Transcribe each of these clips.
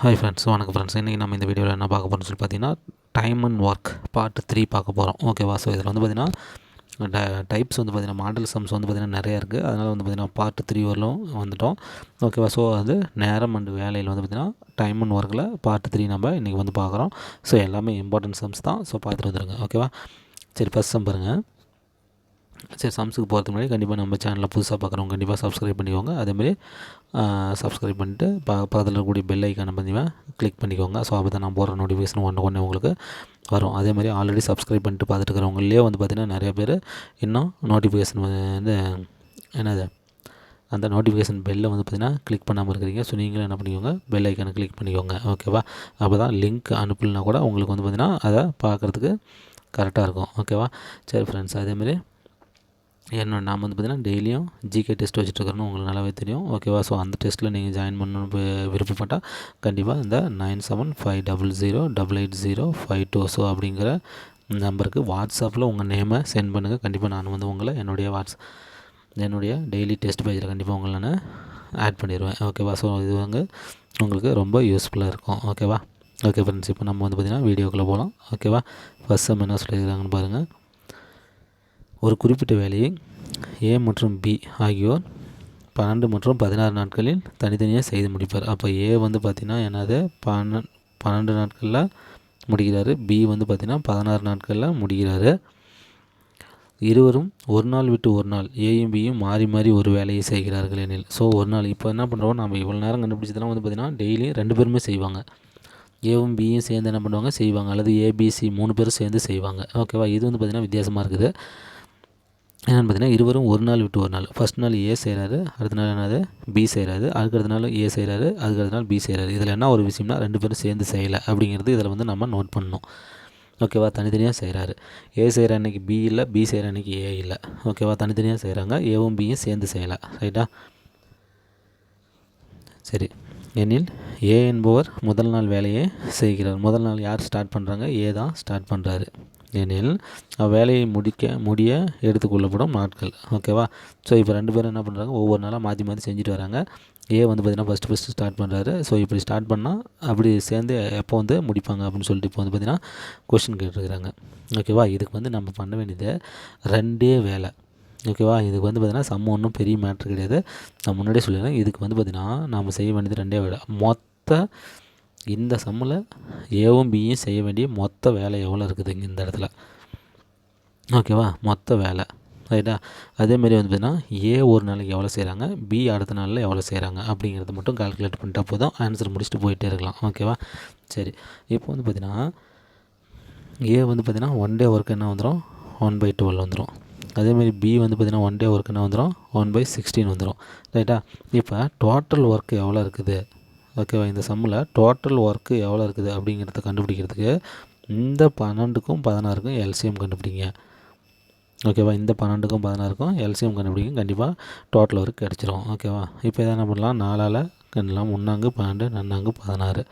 Hi friends வணக்கம் friends இன்றைக்கி நம்ம இந்த வீடியோவில் என்ன பார்க்க போகிறோம்னு சொல்லி பார்த்தீங்கன்னா time and work part three பார்க்க போகிறோம் ஓகேவா ஸோ இதில் வந்து பார்த்திங்கன்னா டைப்ஸ் வந்து பார்த்திங்கன்னா மாடல் சம்ஸ் வந்து பார்த்திங்கன்னா நிறையா இருக்குது அதனால் வந்து பார்த்திங்கன்னா பார்ட் த்ரீ வரலும் வந்துட்டோம். ஓகேவா ஸோ அது நேரம் அண்ட் வேலையில் வந்து பார்த்திங்கன்னா டைம் அண்ட் ஒர்க்கில் பார்ட் த்ரீ நம்ம இன்றைக்கி வந்து பார்க்குறோம். ஸோ எல்லாமே இம்பார்ட்டன்ட் சம்ஸ் தான். ஸோ பார்த்துட்டு வந்துடுங்க ஓகேவா சரி ஃபஸ்ட் சம் பாருங்கள் சரி சம்ஸுக்கு போகிறதுக்கு முன்னாடி கண்டிப்பாக நம்ம சேனலில் புதுசாக பார்க்குறவங்க கண்டிப்பாக சப்ஸ்கிரைப் பண்ணிக்கோங்க. அதேமாதிரி சப்ஸ்கிரைப் பண்ணிட்டு ப பக்கத்தில் இருக்கக்கூடிய பெல் ஐக்கானை பார்த்தீங்கன்னா கிளிக் பண்ணிக்கோங்க. ஸோ அப்போ தான் நான் போடுற நோட்டிஃபிகேஷன் ஒன்று ஒன்று உங்களுக்கு வரும். அதே மாதிரி ஆல்ரெடி சப்ஸ்கிரைப் பண்ணிட்டு பார்த்துட்டு இருக்கிறவங்களே வந்து பார்த்திங்கன்னா நிறைய பேர் இன்னும் நோட்டிஃபிகேஷன் வந்து என்னது? அந்த நோட்டிஃபிகேஷன் பெல்லை வந்து பார்த்திங்கன்னா கிளிக் பண்ணாமல் இருக்கிறீங்க. ஸோ நீங்களும் என்ன பண்ணிக்கோங்க? பெல் ஐக்கானை கிளிக் பண்ணிக்கோங்க. ஓகேவா அப்போ தான் லிங்க் அனுப்பலைன்னா கூட உங்களுக்கு வந்து பார்த்திங்கன்னா அதை பார்க்குறதுக்கு கரெக்டாக இருக்கும். ஓகேவா சரி ஃப்ரெண்ட்ஸ் அதேமாதிரி என்னோட நான் வந்து பார்த்திங்கன்னா டெய்லியும் ஜிகே டெஸ்ட் வச்சுட்ருக்கிறோன்னு உங்களுக்கு நல்லாவே தெரியும். ஓகேவா ஸோ அந்த டெஸ்ட்டில் நீங்கள் ஜாயின் பண்ணணும்னு விருப்பப்பட்டால் கண்டிப்பாக இந்த nine seven five double zero double eight zero five two so அப்படிங்கிற நம்பருக்கு வாட்ஸ்அப்பில் உங்கள் நேமை சென்ட் பண்ணுங்கள் கண்டிப்பாக நான் வந்து உங்களை என்னுடைய வாட்ஸ் என்னுடைய டெய்லி டெஸ்ட் பேஜில் கண்டிப்பாக உங்களை நான் ஆட் பண்ணிடுவேன் ஓகேவா ஸோ இது வந்து உங்களுக்கு ரொம்ப யூஸ்ஃபுல்லாக இருக்கும். ஓகேவா ஓகே ஃப்ரெண்ட்ஸ் இப்போ நம்ம வந்து பார்த்திங்கன்னா வீடியோக்குள்ளே போகலாம் ஓகேவா ஃபஸ்ட் செம் என்ன சொல்லியிருக்காங்கன்னு பாருங்கள் ஒரு குறிப்பிட்ட வேலையை ஏ மற்றும் பி ஆகியோர் பன்னெண்டு மற்றும் பதினாறு நாட்களில் தனித்தனியாக செய்து முடிப்பார். அப்போ ஏ வந்து பார்த்திங்கன்னா என்னது? பன்னெண் பன்னெண்டு நாட்களில் முடிக்கிறாரு பி வந்து பார்த்திங்கன்னா பதினாறு நாட்களில் முடிக்கிறாரு இருவரும் ஒரு நாள் விட்டு ஒரு நாள் ஏயும் பியும் மாறி மாறி ஒரு வேலையை செய்கிறார்கள் எனில். ஸோ ஒரு நாள் இப்போ என்ன பண்ணுறோம் நம்ம இவ்வளோ நேரம் கண்டுபிடிச்சதெல்லாம் வந்து பார்த்திங்கன்னா டெய்லி ரெண்டு பேருமே செய்வாங்க. ஏவும் பியும் சேர்ந்து என்ன பண்ணுவாங்க? செய்வாங்க. அல்லது ஏபிசி மூணு பேரும் சேர்ந்து செய்வாங்க. ஓகேவா இது வந்து பார்த்திங்கன்னா வித்தியாசமாக இருக்குது. என்னென்னு பார்த்தீங்கன்னா இருவரும் ஒரு நாள் விட்டு ஒரு நாள். ஃபஸ்ட் நாள் ஏ செய்கிறாரு அடுத்த நாள் என்னது? பி செய்கிறாரு அதுக்கடுத்த நாள் ஏ செய்கிறாரு அதுக்கடுத்த நாள் பி செய்கிறாரு இதில் என்ன ஒரு விஷயம்னா ரெண்டு பேரும் சேர்ந்து செய்யலை அப்படிங்கிறது இதில் வந்து நம்ம நோட் பண்ணணும். ஓகேவா தனித்தனியாக செய்கிறாரு ஏ செய்கிற அன்றைக்கி பி இல்லை பி செய்கிற அன்றைக்கி ஏ இல்லை. ஓகேவா தனித்தனியாக செய்கிறாங்க ஏவும் பியும் சேர்ந்து செய்யலை. ரைட்டா சரி. எனில் ஏ என்பவர் முதல் நாள் வேலையை செய்கிறார். முதல் நாள் யார் ஸ்டார்ட் பண்ணுறாங்க ஏ தான் ஸ்டார்ட் பண்ணுறாரு எனில் வேலையை முடிக்க முடிய எடுத்துக்கொள்ளப்படும் நாட்கள். ஓகேவா ஸோ இப்போ ரெண்டு பேரும் என்ன பண்ணுறாங்க ஒவ்வொரு நாளாக மாற்றி மாற்றி செஞ்சுட்டு வராங்க. ஏ வந்து பார்த்திங்கன்னா ஃபஸ்ட்டு ஃபஸ்ட்டு ஸ்டார்ட் பண்ணுறாரு ஸோ இப்படி ஸ்டார்ட் பண்ணால் அப்படி சேர்ந்து எப்போ வந்து முடிப்பாங்க அப்படின்னு சொல்லிட்டு இப்போ வந்து பார்த்திங்கன்னா கொஷின் கேட்டுருக்குறாங்க. ஓகேவா இதுக்கு வந்து நம்ம பண்ண வேண்டியது ரெண்டே வேலை. ஓகேவா இதுக்கு வந்து பார்த்திங்கன்னா சம்ம ஒன்றும் பெரிய மேட்ரு கிடையாது. நான் முன்னாடியே சொல்லிடுறேன். இதுக்கு வந்து பார்த்திங்கன்னா நம்ம செய்ய வேண்டியது ரெண்டே வேலை. மொத்த இந்த சம்மில் ஏவும் பியும் செய்ய வேண்டிய மொத்த வேலை எவ்வளோ இருக்குது இங்கே இந்த இடத்துல? ஓகேவா மொத்த வேலை. ரைட்டா அதேமாரி வந்து பார்த்திங்கன்னா ஏ ஒரு நாளைக்கு எவ்வளோ செய்கிறாங்க பி அடுத்த நாளில் எவ்வளோ செய்கிறாங்க அப்படிங்கிறத மட்டும் கால்குலேட் பண்ணிட்டா போதும். ஆன்சர் முடிச்சுட்டு போயிட்டே இருக்கலாம். ஓகேவா சரி. இப்போ வந்து பார்த்திங்கன்னா ஏ வந்து பார்த்திங்கன்னா ஒன் டே ஒர்க் என்ன வந்துடும் ஒன் பை டுவெல் வந்துடும் அதேமாரி பி வந்து பார்த்திங்கன்னா ஒன் டே ஒர்க் என்ன வந்துடும் ஒன் பை சிக்ஸ்டீன் வந்துடும் ரைட்டா இப்போ டோட்டல் ஒர்க் எவ்வளோ இருக்குது? ஓகேவா இந்த சம்மில் டோட்டல் ஒர்க்கு எவ்வளோ இருக்குது அப்படிங்கிறத கண்டுபிடிக்கிறதுக்கு இந்த பன்னெண்டுக்கும் பதினாறுக்கும் எல்சிஎம் கண்டுபிடிங்க. ஓகேவா இந்த பன்னெண்டுக்கும் பதினாறுக்கும் எல்சிஎம் கண்டுபிடிங்க. கண்டிப்பாக டோட்டல் ஒர்க் கிடச்சிரும். ஓகேவா இப்போ எதை என்ன பண்ணலாம்? நாலால் கண்டலாம். முன்னாங்கு பன்னெண்டு நன்னாங்கு பதினாறு.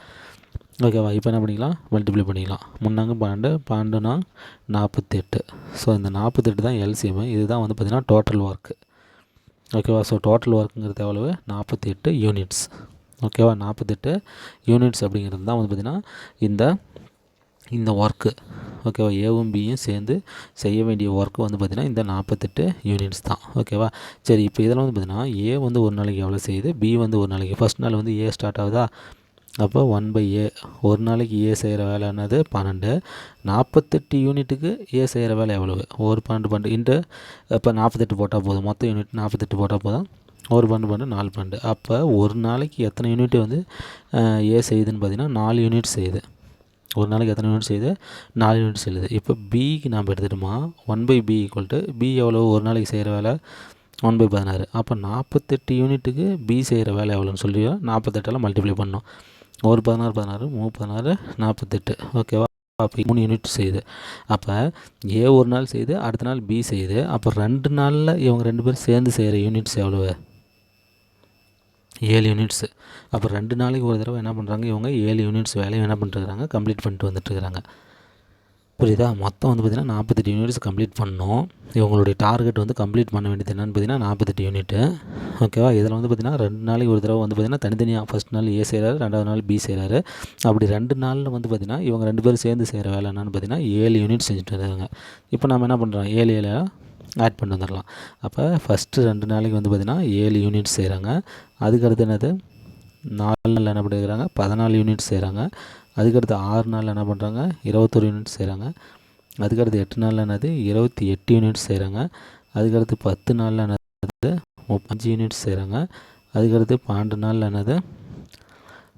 ஓகேவா இப்போ என்ன பண்ணிக்கலாம்? மல்டிப்ளை பண்ணிக்கலாம். முன்னாங்கு பன்னெண்டு பன்னெண்டுனா நாற்பத்தெட்டு ஸோ இந்த நாற்பத்தெட்டு தான் எல்சிஎம் இதுதான் வந்து பார்த்திங்கன்னா டோட்டல் ஒர்க்கு ஓகேவா ஸோ டோட்டல் ஒர்க்குங்கிறது எவ்வளவு? நாற்பத்தி எட்டு யூனிட்ஸ் ஓகேவா நாற்பத்தெட்டு யூனிட்ஸ் அப்படிங்கிறது தான் வந்து பார்த்திங்கன்னா இந்த இந்த ஒர்க்கு ஓகேவா ஏவும் பியும் சேர்ந்து செய்ய வேண்டிய ஒர்க்கு வந்து பார்த்திங்கன்னா இந்த நாற்பத்தெட்டு யூனிட்ஸ் தான். ஓகேவா சரி இப்போ இதெல்லாம் வந்து பார்த்திங்கன்னா ஏ வந்து ஒரு நாளைக்கு எவ்வளோ செய்யுது? பி வந்து ஒரு நாளைக்கு. ஃபஸ்ட் நாள் வந்து ஏ ஸ்டார்ட் ஆகுதா? அப்போ ஒன் பை ஏ ஒரு நாளைக்கு ஏ செய்கிற வேலை என்னது? பன்னெண்டு. நாற்பத்தெட்டு யூனிட்டுக்கு ஏ செய்கிற வேலை எவ்வளவு? ஒரு பன்னெண்டு பன்னெண்டு. இன்ட்டு இப்போ நாற்பத்தெட்டு போட்டால் போதும். மொத்த யூனிட் நாற்பத்தெட்டு போட்டால் போதும். ஒரு பண்டு பண்டு நாலு பண்டு. அப்போ ஒரு நாளைக்கு எத்தனை யூனிட் வந்து ஏ செய்யுதுன்னு பார்த்தீங்கன்னா நாலு யூனிட் செய்யுது ஒரு நாளைக்கு எத்தனை யூனிட் செய்யுது நாலு யூனிட் செய்யுது இப்போ பிக்கு நாம் எடுத்துகிட்டோமா one by B equal to B எவ்வளோ ஒரு நாளைக்கு செய்கிற வேலை ஒன் பை பதினாறு. அப்போ நாற்பத்தெட்டு யூனிட்டுக்கு பி செய்கிற வேலை எவ்வளோன்னு சொல்லி நாற்பத்தெட்டெல்லாம் மல்டிப்ளை பண்ணோம் ஒரு பதினாறு பதினாறு மூணு பதினாறு நாற்பத்தெட்டு ஓகேவா அப்போ மூணு யூனிட் செய்யுது அப்போ ஏ ஒரு நாள் செய்யுது அடுத்த நாள் பி செய்யுது அப்போ ரெண்டு நாளில் இவங்க ரெண்டு பேரும் சேர்ந்து செய்கிற யூனிட்ஸ் எவ்வளோ ஏழு யூனிட்ஸு அப்போ ரெண்டு நாளைக்கு ஒரு தடவை என்ன பண்ணுறாங்க இவங்க ஏழு யூனிட்ஸ் வேலையும் என்ன பண்ணிட்டுருக்காங்க கம்ப்ளீட் பண்ணிட்டு வந்துட்டுருக்குறாங்க. புரியுதா? மொத்தம் வந்து பார்த்திங்கன்னா நாற்பத்தெட்டு யூனிட்ஸ் கம்ப்ளீட் பண்ணோம். இவங்களுடைய டார்கெட் வந்து கம்ப்ளீட் பண்ண வேண்டியது என்னென்னு பார்த்தீங்கன்னா நாற்பத்தெட்டு யூனிட்டு ஓகேவா இதில் வந்து பார்த்திங்கன்னா ரெண்டு நாளைக்கு ஒரு தடவை வந்து பார்த்திங்கன்னா தனித்தனியாக ஃபஸ்ட் நாள் ஏ செய்கிறாரு ரெண்டாவது நாள் பி செய்கிறாரு அப்படி ரெண்டு நாளில் வந்து பார்த்திங்கன்னா இவங்க ரெண்டு பேரும் சேர்ந்து செய்கிற வேலை என்னென்னு பார்த்தீங்கன்னா ஏழு யூனிட் செஞ்சுட்டு இருக்காங்க. இப்போ நம்ம என்ன பண்ணுறோம் ஏழு ஏழு? ஆட் பண்ணி வந்துடலாம் அப்போ ஃபஸ்ட்டு ரெண்டு நாளைக்கு வந்து பார்த்திங்கன்னா ஏழு யூனிட் செய்கிறாங்க அதுக்கடுத்து என்னது? நாலு நாள் என்ன பண்ணிக்கிறாங்க பதினாலு யூனிட் செய்கிறாங்க அதுக்கடுத்து ஆறு நாள் என்ன பண்ணுறாங்க இருபத்தொரு யூனிட் செய்கிறாங்க அதுக்கடுத்து எட்டு நாளில் என்னது? இருபத்தி எட்டு யூனிட் செய்கிறாங்க அதுக்கடுத்து பத்து நாளில் என்னது? முப்பஞ்சு யூனிட் செய்கிறாங்க அதுக்கடுத்து பன்னெண்டு நாளில் என்னது?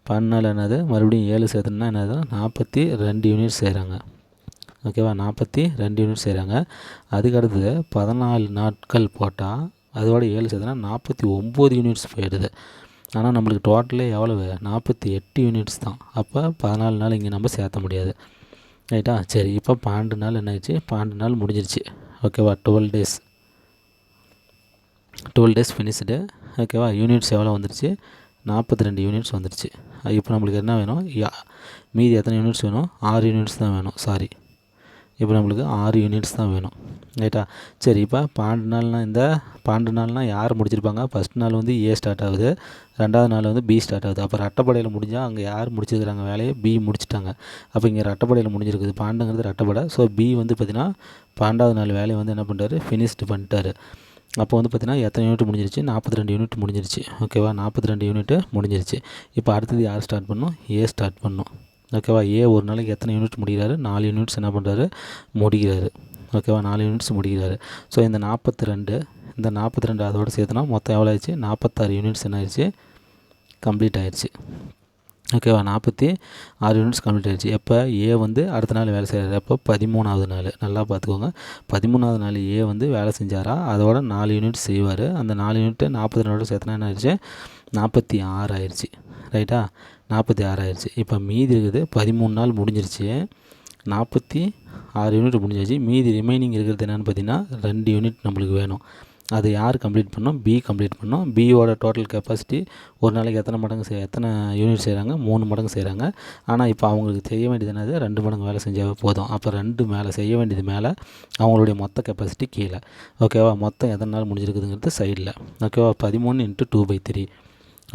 பன்னெண்டு நாள் என்னது? மறுபடியும் ஏழு சேர்த்துனா என்னது? நாற்பத்தி ரெண்டு யூனிட் செய்கிறாங்க ஓகேவா? நாற்பத்தி ரெண்டு யூனிட் செய்கிறாங்க அதுக்கடுத்து பதினாலு நாட்கள் போட்டால் அதோட ஏழு சேர்த்துனா நாற்பத்தி ஒம்பது யூனிட்ஸ் போயிடுது. ஆனால் நம்மளுக்கு டோட்டலே எவ்வளவு? நாற்பத்தி எட்டு யூனிட்ஸ் தான். அப்போ பதினாலு நாள் இங்கே நம்ம சேர்த்த முடியாது. ரைட்டா? சரி இப்போ பன்னெண்டு நாள் என்ன ஆயிடுச்சு பன்னெண்டு நாள் முடிஞ்சிருச்சு. ஓகேவா? Twelve days twelve days finished ஓகேவா? யூனிட்ஸ் எவ்வளோ வந்துருச்சு? நாற்பத்தி ரெண்டு யூனிட்ஸ் வந்துருச்சு. இப்போ நம்மளுக்கு என்ன வேணும்? மீதி எத்தனை யூனிட்ஸ் வேணும்? ஆறு யூனிட்ஸ் தான் வேணும். சாரி இப்போ நம்மளுக்கு ஆறு யூனிட்ஸ் தான் வேணும் ரைட்டா சரி இப்போ பன்னெண்டு நாள்னால் இந்த பன்னெண்டு நாள்னால் யார் முடிச்சிருப்பாங்க? ஃபஸ்ட் நாள் வந்து ஏ ஸ்டார்ட் ஆகுது ரெண்டாவது நாள் வந்து பி ஸ்டார்ட் ஆகுது. அப்போ ரட்டப்படையில் முடிஞ்சால் அங்கே யார் முடிச்சிருக்கிறாங்க? வேலையை பி முடிச்சிட்டாங்க. அப்போ இங்கே ரட்டப்படையில் முடிஞ்சிருக்குது. பாண்டுங்கிறது ரட்டப்படை ஸோ பி வந்து பார்த்திங்கன்னா பன்னெண்டாவது நாள் வேலையை வந்து என்ன பண்ணுறாரு ஃபினிஷ்டு பண்ணிட்டாரு. அப்போ வந்து பார்த்திங்கன்னா எத்தனை யூனிட் முடிஞ்சிருச்சு? நாற்பத்தி ரெண்டு யூனிட் முடிஞ்சிருச்சு. ஓகேவா நாற்பத்தி ரெண்டு யூனிட்டு முடிஞ்சிருச்சு. இப்போ அடுத்தது யார் ஸ்டார்ட் பண்ணும்? ஏ ஸ்டார்ட் பண்ணும். ஓகேவா? ஏ ஒரு நாளைக்கு எத்தனை யூனிட் முடிகிறாரு? நாலு யூனிட்ஸ் என்ன பண்ணுறாரு முடிகிறாரு. ஓகேவா? நாலு யூனிட்ஸ் முடிகிறாரு. ஸோ இந்த நாற்பத்தி ரெண்டு இந்த நாற்பத்தி ரெண்டு அதோடு சேர்த்துனா மொத்தம் எவ்வளோ ஆயிடுச்சு? நாற்பத்தாறு யூனிட்ஸ் என்ன ஆயிடுச்சு? கம்ப்ளீட் ஆயிடுச்சு. ஓகேவா? நாற்பத்தி ஆறு யூனிட்ஸ் கம்ப்ளீட் ஆயிடுச்சு. எப்போ? ஏ வந்து அடுத்த நாள் வேலை செய்கிறாரு அப்போ பதிமூணாவது நாள். நல்லா பார்த்துக்கோங்க. பதிமூணாவது நாள் ஏ வந்து வேலை செஞ்சாரா? அதோட நாலு யூனிட் செய்வார். அந்த நாலு யூனிட்டு நாற்பத்தி ரெண்டோட சேர்த்துனா என்ன ஆயிடுச்சு? நாற்பத்தி ஆறு ஆயிடுச்சு. ரைட்டா? நாற்பத்தி ஆறாயிருச்சு இப்போ மீதி இருக்குது பதிமூணு நாள் முடிஞ்சிருச்சு. நாற்பத்தி ஆறு யூனிட் முடிஞ்சிருச்சு மீதி ரிமைனிங் இருக்கிறது என்னென்னு பார்த்தீங்கன்னா ரெண்டு யூனிட் நம்மளுக்கு வேணும். அது யார் கம்ப்ளீட் பண்ணோம்? பி கம்ப்ளீட் பண்ணோம். பியோட டோட்டல் கெப்பாசிட்டி ஒரு நாளைக்கு எத்தனை மடங்கு செய் எத்தனை யூனிட் செய்கிறாங்க மூணு மடங்கு செய்கிறாங்க ஆனால் இப்போ அவங்களுக்கு செய்ய வேண்டியது என்னது? ரெண்டு மடங்கு வேலை செஞ்சாவே போதும். அப்போ ரெண்டு மேலே செய்ய வேண்டியது மேலே அவங்களுடைய மொத்த கெப்பாசிட்டி கீழே. ஓகேவா மொத்தம் எத்தனை நாள் முடிஞ்சிருக்குதுங்கிறது சைடில் ஓகேவா பதிமூணு இன்ட்டு டூ பை த்ரீ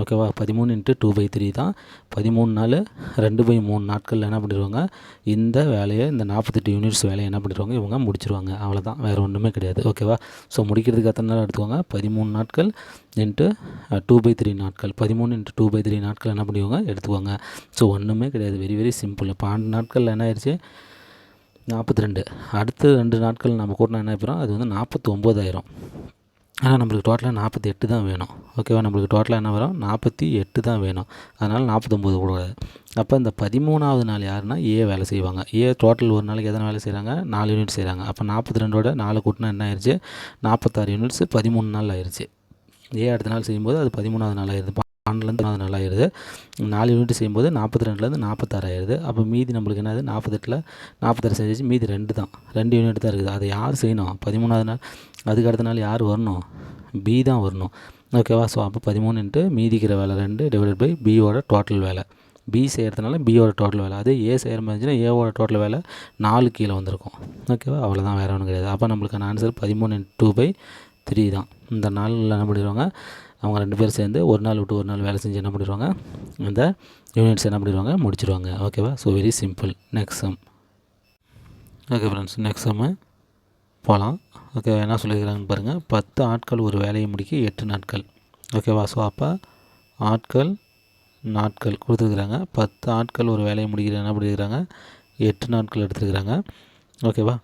ஓகேவா? பதிமூணு இன்ட்டு டூ பை த்ரீ தான். பதிமூணு நாள் ரெண்டு பை மூணு நாட்களில் என்ன பண்ணிடுவாங்க? இந்த வேலையை இந்த நாற்பத்தெட்டு யூனிட்ஸ் வேலையை என்ன பண்ணிடுவாங்க? இவங்க முடிச்சிருவாங்க. அவ்வளோதான் வேறு ஒன்றுமே கிடையாது. ஓகேவா? ஸோ முடிக்கிறதுக்கு எத்தனை நாள் எடுத்துக்கோங்க? பதிமூணு நாட்கள் இன்ட்டு டூ பை த்ரீ நாட்கள். பதிமூணு இன்ட்டு டூ பை த்ரீ நாட்கள் என்ன பண்ணுவாங்க எடுத்துக்கோங்க. ஸோ ஒன்றுமே கிடையாது. வெரி வெரி சிம்பிள் பன்னெண்டு நாட்களில் என்ன ஆயிடுச்சு? நாற்பத்தி ரெண்டு. அடுத்த ரெண்டு நாட்கள் நம்ம கூட்டினா என்ன ஆயிரும் அது வந்து நாற்பத்தி ஒம்பதாயிரம் ஆனால் நம்மளுக்கு டோட்டலாக நாற்பத்தி எட்டு தான் வேணும். ஓகேவா நம்மளுக்கு டோட்டலாக என்ன வரும்? நாற்பத்தி எட்டு தான் வேணும். அதனால் நாற்பத்தொம்போது கூடாது அப்போ இந்த பதிமூணாவது நாள் யாருன்னா ஏ வேலை செய்வாங்க. ஏ டோட்டல் ஒரு நாளைக்கு எத்தனை வேலை செய்கிறாங்க நாலு யூனிட் செய்கிறாங்க அப்போ நாற்பத்தி ரெண்டோட நாலு கூட்டினா என்ன ஆயிடுச்சு நாற்பத்தாறு யூனிட்ஸ் பதிமூணு நாள் ஆயிடுச்சு ஏ அடுத்த நாள் செய்யும்போது அது பதிமூணாவது நாள் ஆயிடுது பன்னெண்டுலேருந்து நாலு நாள் ஆயிடுது நாலு யூனிட் செய்யும்போது நாற்பத்தி ரெண்டுலேருந்து நாற்பத்தாறு ஆயிடுது அப்போ மீதி நம்மளுக்கு என்னது? நாற்பத்தெட்டில் நாற்பத்தாறு செஞ்சு மீதி ரெண்டு தான். ரெண்டு யூனிட் தான் இருக்குது. அதை யார் செய்யணும்? பதிமூணாவது நாள் அதுக்கு அடுத்த நாள் யார் வரணும்? பி தான் வரணும். ஓகேவா ஸோ அப்போ பதிமூணுன்ட்டு மீதிக்கிற வேலை ரெண்டு டிவைடட் பை பியோட டோட்டல் வேலை. பி செய்கிறதுனால பியோட டோட்டல் வேலை. அதே ஏ செய்கிற மாதிரி இருந்துச்சுன்னா ஏவோட டோட்டல் வேலை நாலு கீழே வந்திருக்கும். ஓகேவா அவ்வளோதான் வேறு ஒன்றும் கிடையாது. அப்போ நம்மளுக்கான ஆன்சர் பதிமூணு டூ பை த்ரீ தான். இந்த நாளில் என்ன பண்ணிடுவாங்க? அவங்க ரெண்டு பேரும் சேர்ந்து ஒரு நாள் விட்டு ஒரு நாள் வேலை செஞ்சு என்ன பண்ணிடுவாங்க? இந்த யூனிட்ஸ் என்ன பண்ணிடுவாங்க? முடிச்சிடுவாங்க. ஓகேவா so very simple next sum okay friends next sum போகலாம் ஓகே என்ன சொல்லியிருக்கிறாங்கன்னு பாருங்கள் பத்து ஆட்கள் ஒரு வேலையை முடிக்க எட்டு நாட்கள். ஓகேவா ஸோ அப்போ ஆட்கள் நாட்கள் கொடுத்துருக்குறாங்க. பத்து ஆட்கள் ஒரு வேலையை முடிக்கிற என்ன பண்ணியிருக்கிறாங்க எட்டு நாட்கள் எடுத்துருக்குறாங்க. ஓகேவா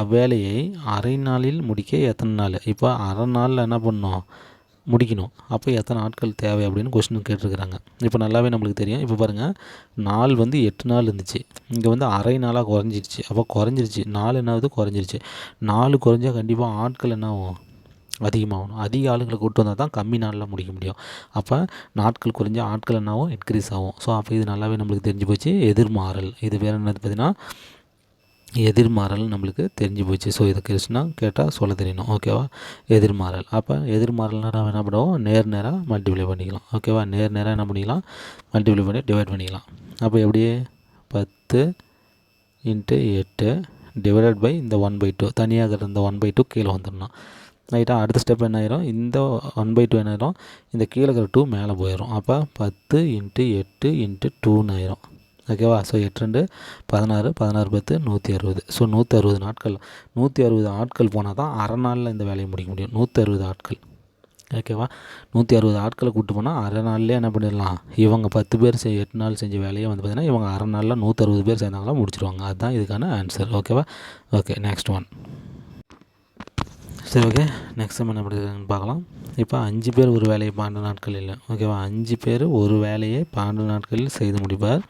அவ்வேலையை அரை நாளில் முடிக்க எத்தனை நாள்? இப்போ அரை நாளில் என்ன பண்ணோம் முடிக்கணும். அப்போ எத்தனை ஆட்கள் தேவை அப்படின்னு கொஸ்டின் கேட்டிருக்கிறாங்க. இப்போ நல்லாவே நம்மளுக்கு தெரியும். இப்போ பாருங்கள் நாள் வந்து எட்டு நாள் இருந்துச்சு. இங்கே வந்து அரை நாளாக குறைஞ்சிருச்சு. அப்போ குறைஞ்சிருச்சு. நாலு என்னாவது குறைஞ்சிருச்சு. நாலு குறைஞ்சா கண்டிப்பாக ஆட்கள் என்ன ஆகும்? அதிகமாகணும். அதிக ஆளுங்களை கூட்டு வந்தால் தான் கம்மி நாளில் முடிக்க முடியும். அப்போ நாட்கள் குறைஞ்ச ஆட்கள் என்னாகும் இன்க்ரீஸ் ஆகும். ஸோ அப்போ இது நல்லாவே நம்மளுக்கு தெரிஞ்சு போச்சு. எதிர்மாறல். இது வேறு என்னது பார்த்திங்கன்னா எதிர்மாறல் நம்மளுக்கு தெரிஞ்சு போச்சு. ஸோ இது கிருஷ்ணா கேட்டால் சொல்ல தெரியணும். ஓகேவா எதிர்மாறல். அப்போ எதிர்மாறல்னால் நம்ம என்ன பண்ணுவோம்? நேர் நேராக மல்டிப்ளை பண்ணிக்கலாம். ஓகேவா நேர் நேராக என்ன பண்ணிக்கலாம்? மல்டிப்ளை பண்ணி டிவைட் பண்ணிக்கலாம். அப்போ எப்படியே பத்து இன்ட்டு எட்டு டிவைடட் பை இந்த ஒன் பை டூ தனியாக இருக்கிற இந்த ஒன் பை டூ கீழே வந்துடணும். ரைட்டாக அடுத்த ஸ்டெப் என்ன ஆயிரும்? இந்த ஒன் பை டூ என்ன ஆயிரும்? இந்த கீழே இருக்கிற டூ மேலே போயிடும் அப்போ பத்து இன்ட்டு எட்டு இன்ட்டு டூன்னு ஆயிரும். ஓகேவா? ஸோ எட்டு ரெண்டு பதினாறு பதினாறு பத்து நூற்றி அறுபது ஸோ நூற்றி அறுபது நாட்கள். நூற்றி அறுபது ஆட்கள் போனால் தான் அரை நாளில் இந்த வேலையை முடிக்க முடியும். நூற்றி அறுபது ஆட்கள். ஓகேவா? நூற்றி அறுபது ஆட்களை கூப்பிட்டு போனால் அரை நாள்லேயே என்ன பண்ணிடலாம்? இவங்க பத்து பேர் செய் எட்டு நாள் செஞ்ச வேலையை வந்து பார்த்திங்கன்னா இவங்க அரை நாளில் நூற்றறுபது பேர் சேர்ந்தாங்களா முடிச்சிருவாங்க. அதுதான் இதுக்கான ஆன்சர் ஓகேவா? ஓகே நெக்ஸ்ட் ஒன் சரி ஓகே. நெக்ஸ்ட் டைம் என்ன பண்ணுறதுன்னு பார்க்கலாம். இப்போ அஞ்சு பேர் ஒரு வேலையை பன்னெண்டு நாட்கள் இல்லை. ஓகேவா? அஞ்சு பேர் ஒரு வேலையை பன்னெண்டு நாட்களில் செய்து முடிப்பார்.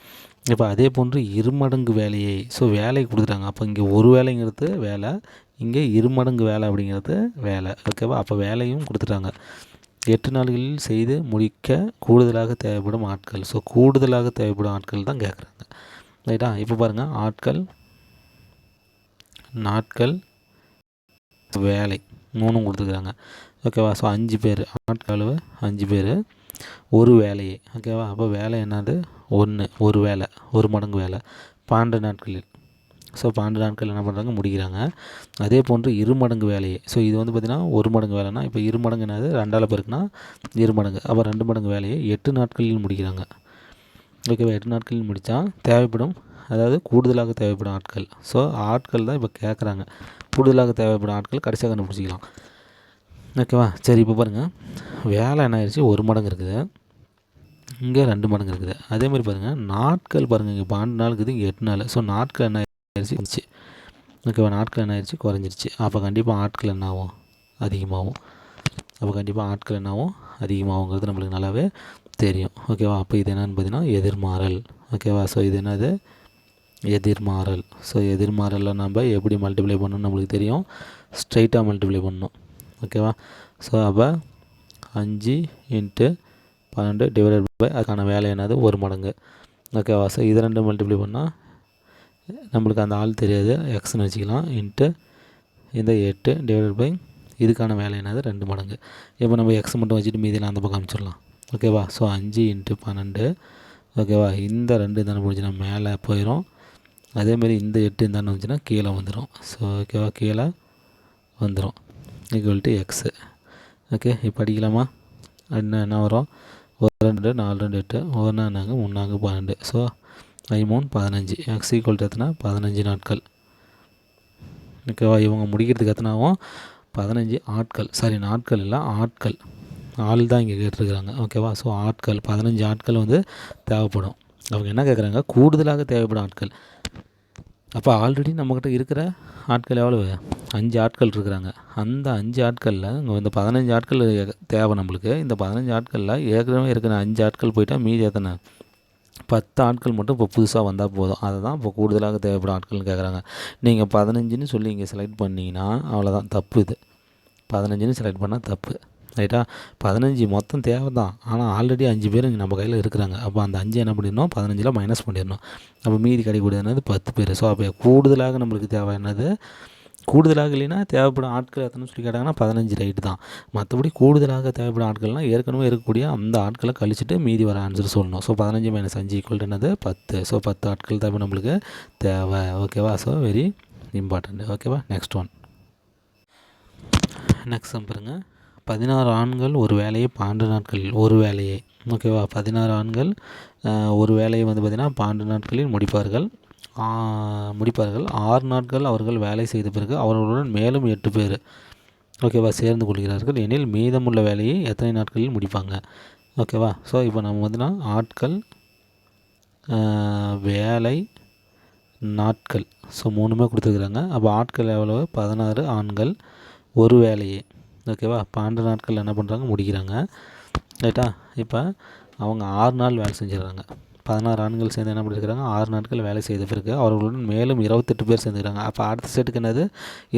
இப்போ அதே போன்று இருமடங்கு வேலையை ஸோ வேலை கொடுத்துட்டாங்க. அப்போ இங்கே ஒரு வேலைங்கிறது வேலை இங்கே இருமடங்கு வேலை அப்படிங்கிறது வேலை. ஓகேவா அப்போ வேலையும் கொடுத்துட்டாங்க. எட்டு நாள்களில் செய்து முடிக்க கூடுதலாக தேவைப்படும் ஆட்கள். ஸோ கூடுதலாக தேவைப்படும் ஆட்கள் தான் கேட்குறாங்க ரைட்டா இப்போ பாருங்கள் ஆட்கள் நாட்கள் வேலை. மூணும் கொடுத்துருக்காங்க ஓகேவா ஸோ அஞ்சு பேர் ஆட்கள் அஞ்சு பேர். ஒரு வேலையை. ஓகேவா அப்போ வேலை என்னது? ஒன்று ஒரு வேலை ஒரு மடங்கு வேலை. பன்னெண்டு நாட்களில். ஸோ பன்னெண்டு நாட்கள் என்ன பண்ணுறாங்க முடிக்கிறாங்க. அதே போன்று இரு மடங்கு வேலையை. ஸோ இது வந்து பார்த்திங்கன்னா ஒரு மடங்கு வேலைனா இப்போ இரு மடங்கு என்னது? ரெண்டால் பெருக்குனா இரு மடங்கு. அப்போ ரெண்டு மடங்கு வேலையை எட்டு நாட்களில் முடிக்கிறாங்க. ஓகேவா எட்டு நாட்களில் முடித்தா தேவைப்படும் அதாவது கூடுதலாக தேவைப்படும் ஆட்கள். ஸோ ஆட்கள் தான் இப்போ கேட்குறாங்க கூடுதலாக தேவைப்படும் ஆட்கள் கடைசியாக கண்டுபிடிச்சிக்கலாம். ஓகேவா சரி இப்போ பாருங்கள் வேலை என்ன ஆயிடுச்சு ஒரு மடங்கு இருக்குது. இங்கே ரெண்டு மடங்கு இருக்குது. அதே மாதிரி பாருங்கள் நாட்கள் பாருங்கள் இங்கே பன்னெண்டு நாள் இருக்குது இங்கே எட்டு நாள். ஸோ நாட்கள் என்ன ஆயிடுச்சு? ஓகேவா நாட்கள் என்ன ஆயிடுச்சு? குறைஞ்சிருச்சு. அப்போ கண்டிப்பாக ஆட்கள் என்ன ஆகும் அதிகமாகும் அப்போ கண்டிப்பாக ஆட்கள் என்ன ஆகும் அதிகமாகுங்கிறது நம்மளுக்கு நல்லாவே தெரியும். ஓகேவா அப்போ இது என்னென்னு பார்த்தீங்கன்னா எதிர்மாறல். ஓகேவா ஸோ இது என்னது? எதிர்மாறல். ஸோ எதிர்மாறலில் நம்ம எப்படி மல்டிப்ளை பண்ணணும்னு நம்மளுக்கு தெரியும். ஸ்ட்ரைட்டாக மல்டிப்ளை பண்ணணும். ஓகேவா ஸோ அப்போ அஞ்சு இன்ட்டு பன்னெண்டு டிவைடட் பை அதுக்கான வேலை என்னது? ஒரு மடங்கு. ஓகேவா சார் இது ரெண்டு மல்டிப்ளை பண்ணால் நம்மளுக்கு அந்த ஆள் தெரியாது. எக்ஸ்னு வச்சுக்கலாம். இன்ட்டு இந்த எட்டு டிவைடட் பை இதுக்கான வேலை என்னது? ரெண்டு மடங்கு. இப்போ நம்ம எக்ஸ் மட்டும் வச்சுட்டு மீதியில் அந்த பக்கம் அமைச்சிடலாம் ஓகேவா ஸோ அஞ்சு இன்ட்டு பன்னெண்டு. ஓகேவா இந்த ரெண்டு தானே முடிஞ்சுன்னா மேலே போயிடும் அதேமாரி இந்த எட்டு இருந்தான்னு வந்துச்சுன்னா கீழே வந்துடும் ஸோ ஓகேவா கீழே வந்துடும் ஈக்குவல் டு எக்ஸு ஓகே இப்போ அடிக்கலாமா? என்ன என்ன வரும்? ஒரு ரெண்டு நாலு ரெண்டு எட்டு ஒரு நான்கு மூணு நான்கு பன்னெண்டு. ஸோ ஐ பதினஞ்சு. எக்ஸ் ஈக்குவல் எத்தனை? பதினஞ்சு நாட்கள். ஓகேவா இவங்க முடிக்கிறதுக்கு எத்தனாவும்? பதினஞ்சு ஆட்கள். சாரி நாட்கள் இல்லை ஆட்கள். ஆள் தான் இங்கே கேட்டிருக்கிறாங்க. ஓகேவா ஸோ ஆட்கள். பதினஞ்சு ஆட்கள் வந்து தேவைப்படும். அவங்க என்ன கேட்குறாங்க கூடுதலாக தேவைப்படும் ஆட்கள். அப்போ ஆல்ரெடி நம்மக்கிட்ட இருக்கிற ஆட்கள் எவ்வளவு? அஞ்சு ஆட்கள் இருக்கிறாங்க. அந்த அஞ்சு ஆட்களில் இங்கே இந்த பதினஞ்சு ஆட்கள் தேவை நம்மளுக்கு. இந்த பதினஞ்சு ஆட்களில் ஏற்கனவே இருக்கிற அஞ்சு ஆட்கள் போயிட்டால் மீதி எத்தனை? பத்து ஆட்கள் மட்டும் இப்போ புதுசாக வந்தால் போதும். அதை தான் இப்போ கூடுதலாக தேவைப்படும் ஆட்கள்னு கேட்குறாங்க நீங்கள் பதினஞ்சுன்னு சொல்லி இங்கே செலக்ட் பண்ணிங்கன்னா அவ்வளோதான் தப்பு இது. பதினஞ்சுன்னு செலக்ட் பண்ணால் தப்பு. ரைட்டா? பதினஞ்சு மொத்தம் தேவை தான் ஆனால் ஆல்ரெடி அஞ்சு பேர் இங்கே நம்ம கையில் இருக்கிறாங்க. அப்போ அந்த அஞ்சு என்ன பண்ணிடணும்? பதினஞ்சில் மைனஸ் பண்ணிடணும். அப்போ மீதி கிடைக்கக்கூடியது என்னது பத்து பேர். ஸோ அப்போ கூடுதலாக நம்மளுக்கு தேவை என்னது? கூடுதலாக இல்லைன்னா தேவைப்படும் ஆட்கள் எத்தனை சொல்லி கேட்டாங்கன்னா பதினஞ்சு ரைட்டு தான். மற்றபடி கூடுதலாக தேவைப்படும் ஆட்கள்னால் ஏற்கனவே இருக்கக்கூடிய அந்த ஆட்களை கழிச்சிட்டு மீதி வர ஆன்சர் சொல்லணும். ஸோ பதினஞ்சு மைனஸ் அஞ்சு ஈக்குவல் என்னது? பத்து. ஸோ பத்து ஆட்கள் தேவை நம்மளுக்கு தேவை. ஓகேவா ஸோ வெரி இம்பார்ட்டண்ட் ஓகேவா நெக்ஸ்ட் ஒன் நெக்ஸ்ட் பாருங்கள் பதினாறு ஆண்கள் ஒரு வேலையை பன்னெண்டு நாட்களில் ஒரு வேலையை ஓகேவா பதினாறு ஆண்கள் ஒரு வேலையை வந்து பார்த்திங்கன்னா பன்னெண்டு நாட்களில் முடிப்பார்கள். முடிப்பார்கள். ஆறு நாட்கள் அவர்கள் வேலை செய்த பிறகு அவர்களுடன் மேலும் எட்டு பேர் ஓகேவா சேர்ந்து கொள்கிறார்கள். எனில் மீதமுள்ள வேலையை எத்தனை நாட்களில் முடிப்பாங்க? ஓகேவா ஸோ இப்போ நம்ம வந்துன்னா ஆட்கள் வேலை நாட்கள். ஸோ மூணுமே கொடுத்துருக்குறாங்க. அப்போ ஆட்கள் எவ்வளவு? பதினாறு ஆண்கள் ஒரு வேலையே ஓகேவா? பன்னெண்டு நாட்களில் என்ன பண்ணுறாங்க முடிக்கிறாங்க. ரைட்டா இப்போ அவங்க ஆறு நாள் வேலை செஞ்சிடறாங்க பதினாறு ஆண்கள் சேர்ந்து என்ன பண்ணியிருக்கிறாங்க ஆறு நாட்கள் வேலை செய்த பிறகு அவர்களுடன் மேலும் இருபத்தெட்டு பேர் சேர்ந்துக்கிறாங்க. அப்போ அடுத்த செட்டுக்கு என்னது?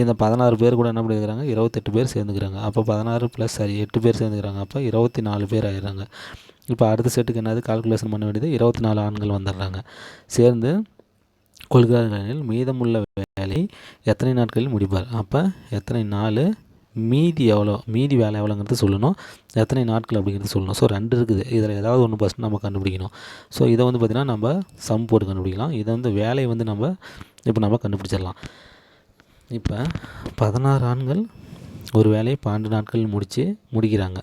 இந்த பதினாறு பேர் கூட என்ன பண்ணியிருக்கிறாங்க இருபத்தெட்டு பேர் சேர்ந்துக்கிறாங்க. அப்போ பதினாறு ப்ளஸ் சரி எட்டு பேர் சேர்ந்துக்கிறாங்க. அப்போ இருபத்தி நாலு பேர் ஆயிடுறாங்க. இப்போ அடுத்த செட்டுக்கு என்னது? கால்குலேஷன் பண்ண வேண்டியது இருபத்தி நாலு ஆண்கள் வந்துடுறாங்க. சேர்ந்து கொள்கிறார்கள் மீதமுள்ள வேலை எத்தனை நாட்களில் முடிப்பார்? அப்போ எத்தனை நாள் மீதி எவ்வளோ மீதி வேலை எவ்வளோங்கிறது சொல்லணும். எத்தனை நாட்கள் அப்படிங்கிறது சொல்லணும். ஸோ ரெண்டு இருக்குது. இதில் ஏதாவது ஒன்று ஃபஸ்ட் நம்ம கண்டுபிடிக்கணும். ஸோ இதை வந்து பார்த்திங்கன்னா நம்ம சம் போட்டு கண்டுபிடிக்கலாம். இதை வந்து வேலையை வந்து நம்ம இப்போ நம்ம கண்டுபிடிச்சிடலாம். இப்போ பதினாறு ஆண்கள் ஒரு வேலையை பன்னெண்டு நாட்கள் முடித்து முடிக்கிறாங்க.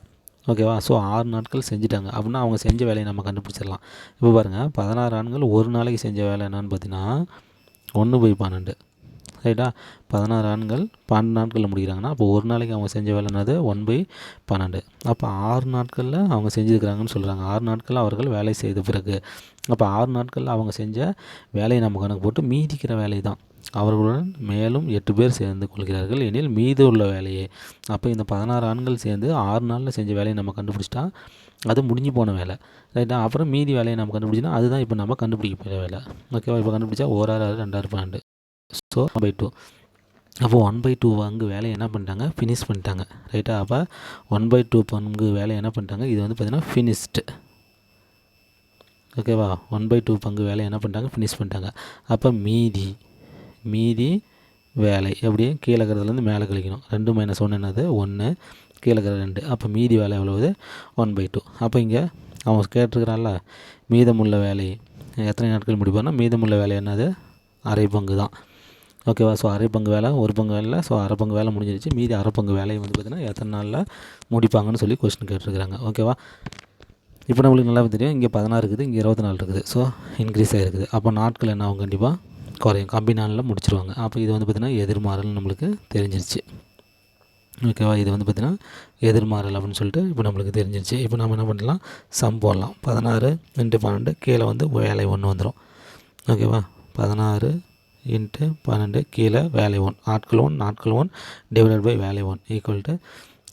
ஓகேவா ஸோ ஆறு நாட்கள் செஞ்சுட்டாங்க. அப்படின்னா அவங்க செஞ்ச வேலையை நம்ம கண்டுபிடிச்சிடலாம். இப்போ பாருங்கள் பதினாறு ஆண்கள் ஒரு நாளைக்கு செஞ்ச வேலை என்னென்னு பார்த்தீங்கன்னா ஒன்று பை பன்னெண்டு. ரைட்டா பதினாறு ஆண்கள் பன்னெண்டு நாட்களில் முடிக்கிறாங்கன்னா அப்போ ஒரு நாளைக்கு அவங்க செஞ்ச வேலை என்னது? ஒன் பை பன்னெண்டு. அப்போ ஆறு நாட்களில் அவங்க செஞ்சுருக்கிறாங்கன்னு சொல்கிறாங்க ஆறு நாட்களில் அவர்கள் வேலை செய்த பிறகு. அப்போ ஆறு நாட்களில் அவங்க செஞ்ச வேலையை நம்ம கணக்கு போட்டு மீதிக்கிற வேலை தான் அவர்களுடன் மேலும் எட்டு பேர் சேர்ந்து கொள்கிறார்கள். எனில் மீது உள்ள வேலையே. அப்போ இந்த பதினாறு ஆண்கள் சேர்ந்து ஆறு நாளில் செஞ்ச வேலையை நம்ம கண்டுபிடிச்சிட்டா அது முடிஞ்சு போன வேலை. ரைட்டா அப்புறம் மீதி வேலையை நம்ம கண்டுபிடிச்சினா அதுதான் இப்போ நம்ம கண்டுபிடிக்க போகிற வேலை. ஓகேவா இப்போ கண்டுபிடிச்சா ஓராறு ஆறு ரெண்டாயிரம் பன்னெண்டு. ஸோ பை டூ அப்போ ஒன் பை டூ பங்கு வேலையை என்ன பண்ணிட்டாங்க? ஃபினிஷ் பண்ணிட்டாங்க. ரைட்டா அப்போ ஒன் பை டூ பங்கு வேலையை என்ன பண்ணிட்டாங்க? இது வந்து பார்த்திங்கன்னா ஃபினிஷ்டு ஓகேவா ஒன் பை டூ பங்கு வேலையை என்ன பண்ணிட்டாங்க? ஃபினிஷ் பண்ணிட்டாங்க. அப்போ மீதி மீதி வேலை. எப்படியே கீழே இருக்கிறதுலேருந்து மேலே கழிக்கணும். ரெண்டு மைனஸ் ஒன்று என்னது? ஒன்று கீழே இருக்கிற ரெண்டு. அப்போ மீதி வேலை எவ்வளவுது ஒன் பை டூ அப்போ இங்கே அவன் கேட்டிருக்கிறான்ல மீதமுள்ள வேலை. எத்தனை நாட்கள் முடிப்பான்னா மீதமுள்ள வேலை என்னது? அரை பங்கு தான். ஓகேவா? ஸோ அரை பங்கு வேலை ஒரு பங்கு வேலை ஸோ அரை பங்கு வேலை முடிஞ்சிருச்சு. மீதி அரை பங்கு வேலையை வந்து பார்த்திங்கன்னா எத்தனை நாளில் முடிப்பாங்கன்னு சொல்லி கொஸ்டின் கேட்டிருக்கிறாங்க. ஓகேவா? இப்போ நம்மளுக்கு நல்லா தெரியும். இங்கே பதினாறு இருக்குது இங்கே இருபத்தி நாலு இருக்குது. ஸோ இன்க்ரீஸ் ஆகிருக்குது அப்போ நாட்கள் என்ன ஆகும்? கண்டிப்பாக குறையும். கம்பி நாளில் முடிச்சிருவாங்க. அப்போ இது வந்து பார்த்திங்கன்னா எதிர்மாறல் நம்மளுக்கு தெரிஞ்சிருச்சு. ஓகேவா? இது வந்து பார்த்திங்கன்னா எதிர்மாறல் அப்படின்னு சொல்லிட்டு இப்போ நம்மளுக்கு தெரிஞ்சிருச்சு. இப்போ நம்ம என்ன பண்ணலாம்? சம் போடலாம். பதினாறு ரெண்டு பன்னெண்டு. கீழே வந்து வேலை ஒன்று வந்துடும் ஓகேவா? பதினாறு இன்ட்டு பன்னெண்டு கீழே வேலை ஒன் ஆட்கள் ஒன் நாட்கள் ஒன் டிவைடட் பை வேலை ஒன் ஈக்குவல் டு